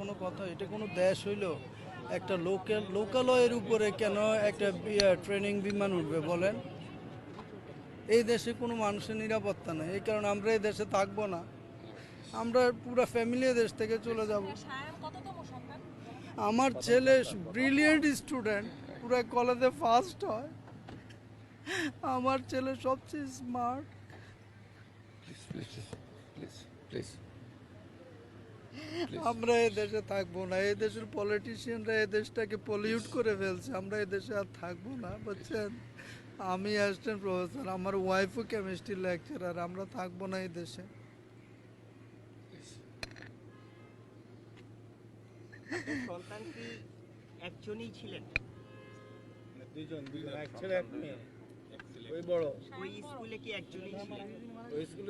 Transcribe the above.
কোনো কথা এটা কোনো দেশ হইল একটা লোকাল লোকালয়ের উপরে কেন একটা ট্রেনিং বিমান উঠবে বলেন? এই দেশে কোনো মানুষের নিরাপত্তা নেই এই কারণে আমরা এই দেশে থাকব না। আমরা পুরো ফ্যামিলি দেশ থেকে চলে যাব। আমার ছেলে ব্রিলিয়েন্ট স্টুডেন্ট পুরো কলেজে ফার্স্ট হয়। আমার ছেলে সবচেয়ে smart please please please please আমরা এই দেশে থাকব না এই দেশের পলিটিশিয়ানরা এই দেশটাকে পলিউট করে ফেলছে আমরা এই দেশে আর থাকব না বুঝছেন? আমি অ্যাসিস্ট্যান্ট প্রফেসর আমার ওয়াইফও কেমিস্ট্রি লেকচারার আমরা থাকব না এই দেশে। সন্তান কি একজনই ছিলেন? দুইজন দুইজন। এক ছেলে এক মেয়ে। ওই বড়। ওই স্কুলে কি একজনই ছিলেন? ওই স্কুলে